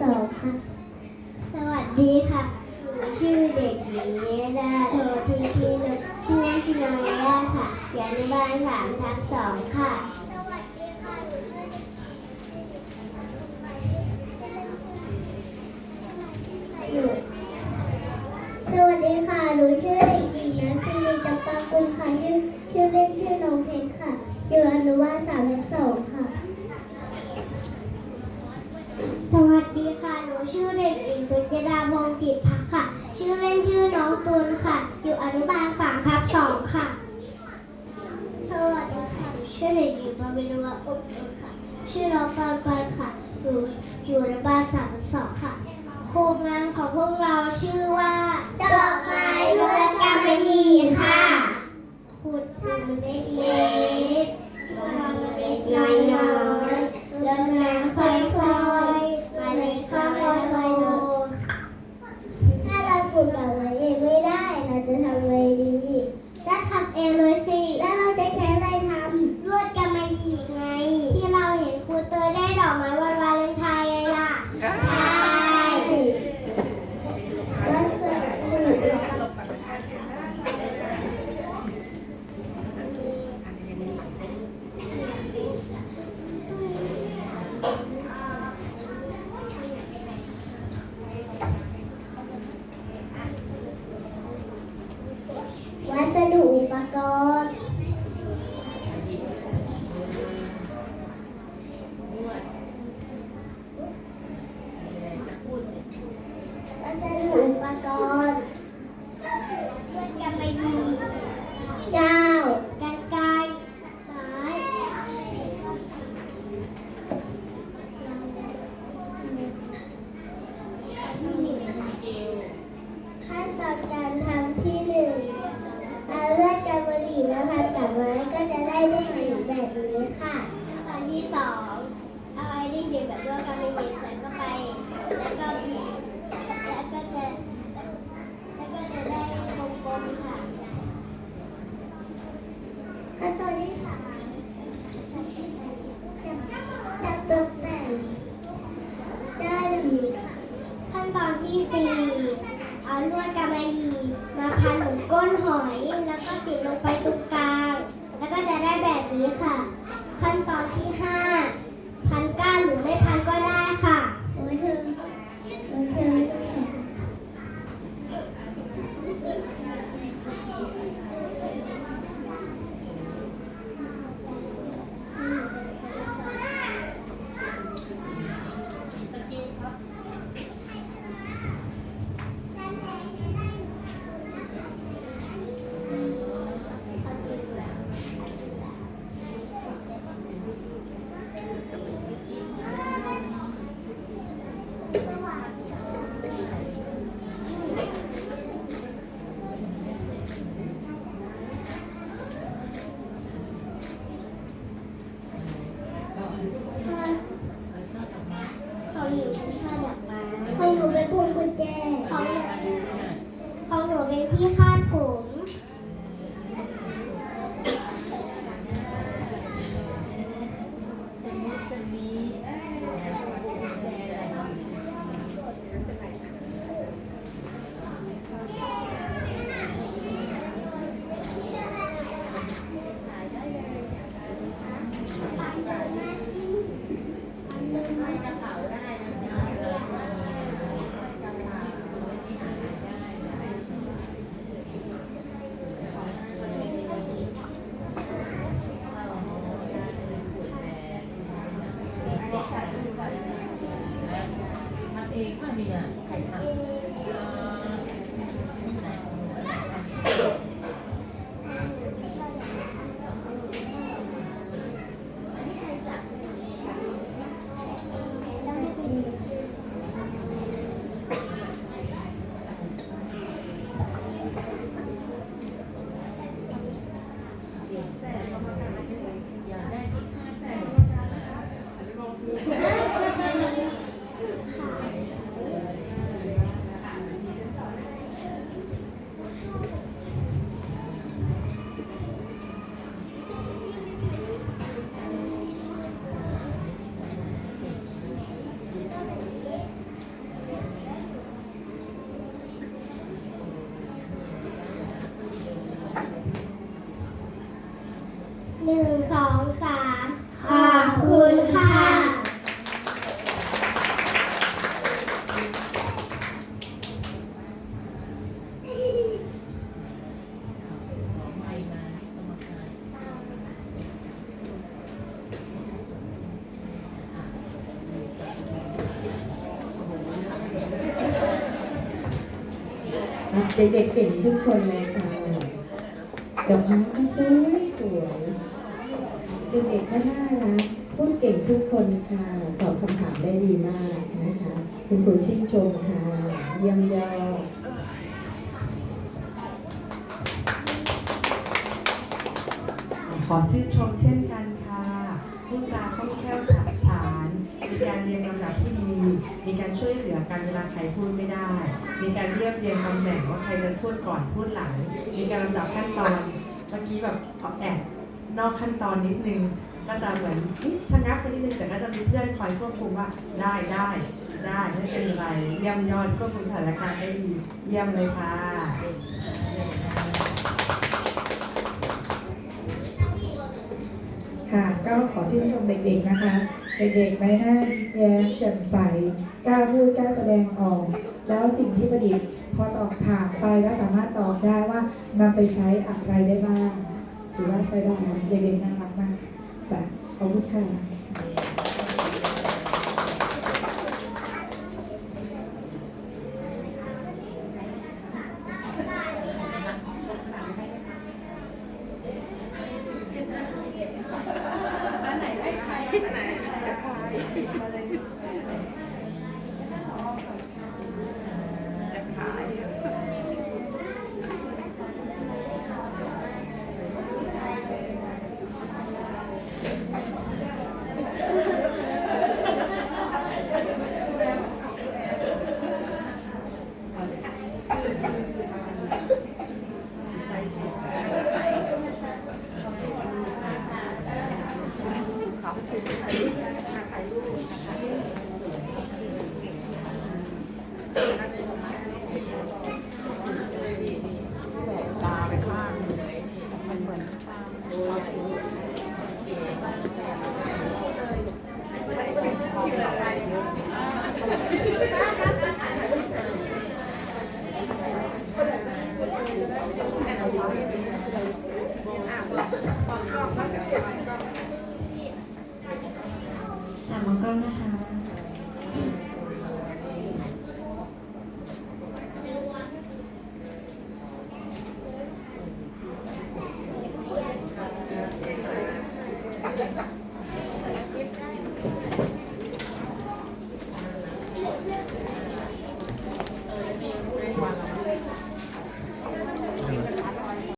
สองค่ะ สวัสดีค่ะหนูชื่อเด็กหญิงเนดาโททีทีนชื่อเล่นชื่อนอนด้าค่ะเรียนในบ้านสามทับสองค่ะสวัสดีค่ะ หนูชื่อเด็กหญิงนัทพิริจับปากุลค่ะชื่อชื่อเล่นชื่อน้องเพชรค่ะ อยู่อนุบาลสามทับสอง ชื่อเด็กหญิงตุจราบงจิตพักค่ะ ชื่อเล่นชื่อน้องตุลค่ะ อยู่อนุบาลสามทับสองค่ะ สวัสดีค่ะชื่อเด็กหญิงปามินวาอุบลค่ะ ชื่อน้องปันปันค่ะ อยู่อยู่อนุบาลสามทับสองค่ะ โครงงานของพวกเราชื่อ Hi. ของหนูเป็นพวงกุญแจของหนูของหนูเป็นที่คาดผม หนึ่งสองสามขอบคุณค่ะเด็กๆเก่งทุกคนเลยค่ะดอกไม้ก็สวสวย เด็กๆก็น่ารักพูดเก่งทุกคนค่ะตอบคำถามได้ดีมากนะคะ คุณครูชื่นชมค่ะเยี่ยมยอดขอชื่นชมเช่นกันค่ะพูดจาคล่องแคล่วฉับฉาน มีการเรียงลำดับที่ดี มีการช่วยเหลือกันเวลาใครพูดไม่ได้ มีการเรียบเรียงตำแหน่งว่าใครจะพูดก่อนพูดหลัง มีการลำดับขั้นตอน เมื่อกี้แบบแอบ นอกขั้นตอนนิดนึง ก็จะเหมือนชะงักไปนิดนึงแต่ก็จะมีเพื่อนคอยควบคุมว่าได้ได้ได้ไม่เป็นไรเยี่ยมยอดควบคุมสถานการณ์ได้ดี เยี่ยมเลยค่ะค่ะก็ขอชื่นชมเด็กๆนะคะ เด็กๆใบหน้ายิ้มแย้มแจ่มใสกล้าพูดกล้าแสดงออก แล้วสิ่งที่ประดิษฐ์พอตอบถามไปก็สามารถตอบได้ว่านำไปใช้อะไรได้บ้าง ถือว่าใช้ได้เด็กๆน่ารักมากจากขอบคุณค่ะ